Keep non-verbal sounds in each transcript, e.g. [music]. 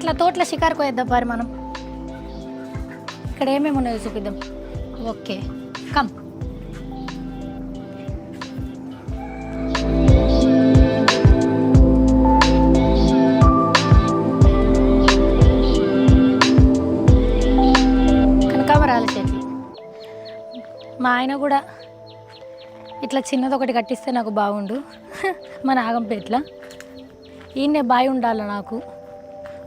అట్లా తోటల షికారు పోయేద్దాం పారి మనం? ఇక్కడ ఏమేమి ఉన్నాయో చూపిద్దాం. Okay come. కనకాంబరాల చెట్లు. మా ఆయన కూడా ఇట్లా చిన్నది ఒకటి కట్టిస్తే నాకు బాగుండు. [laughs] మా నాగంపేట్ల. ఈయనే బావి ఉండాలి నాకు.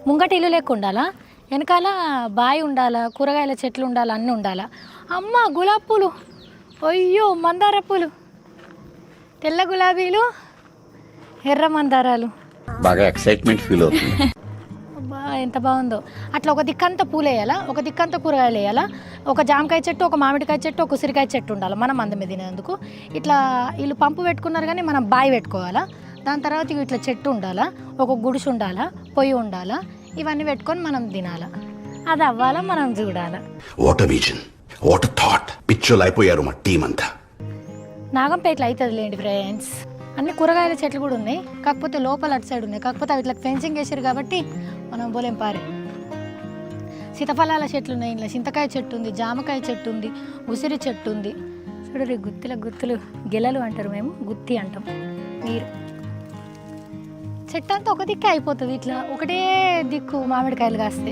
ముంగట ఇల్లు లెక్క ఉండాలా? వెనకాల బావి ఉండాలా? కూరగాయల చెట్లు ఉండాలా? అన్నీ ఉండాలా? అమ్మ గులాబీ పూలు. అయ్యో మందార పూలు. తెల్ల గులాబీలు ఎర్ర మందారాలు. బాగా ఎక్సైట్మెంట్ ఫీల్ అవుతుంది. అబ్బా ఎంత బాగుందో. అట్లా ఒక దిక్కంతా పూలు వేయాలా? ఒక దిక్కంతా కూరగాయలు వేయాలా? ఒక జామకాయ చెట్టు ఒక మామిడికాయ చెట్టు ఒక ఉసిరికాయ చెట్టు ఉండాలి? మనం మీద తినేందుకు. ఇట్లా వీళ్ళు పంపు పెట్టుకున్నారు కానీ మనం బావి పెట్టుకోవాలా? దాని తర్వాత ఇట్లా చెట్టు ఉండాలా? ఒక గుడిసె ఉండాలా? పొయ్యి ఉండాలా? ఇవన్నీ పెట్టుకొని మనం తినాలా? అది అవ్వాలా? మనం చూడాలా? వాట్ విజన్ వాట్ థాట్ పిచ్చోలు అయిపోయారు మా టీం అంతా. నాగంపేటలో అవుతుంది లేండి ఫ్రెండ్స్ అన్ని కూరగాయల చెట్లు కూడా ఉన్నాయి. కాకపోతే లోపల అటు సైడ్ ఉన్నాయి. కాకపోతే అవి ఇట్లా ఫెన్సింగ్ వేసారు కాబట్టి మనం పోలేం పారే. సీతఫలాల చెట్లు ఉన్నాయి ఇంట్లో చింతకాయ చెట్టు ఉంది జామకాయ చెట్టు ఉంది ఉసిరి చెట్టు ఉంది. చూడరు గుత్తిల గుత్తులు. గెలలు అంటారు మేము గుత్తి అంటాం. నీరు చెట్టు అంతా ఒక దిక్కే అయిపోతుంది. ఇట్లా ఒకటే దిక్కు మామిడికాయలు కాస్తే.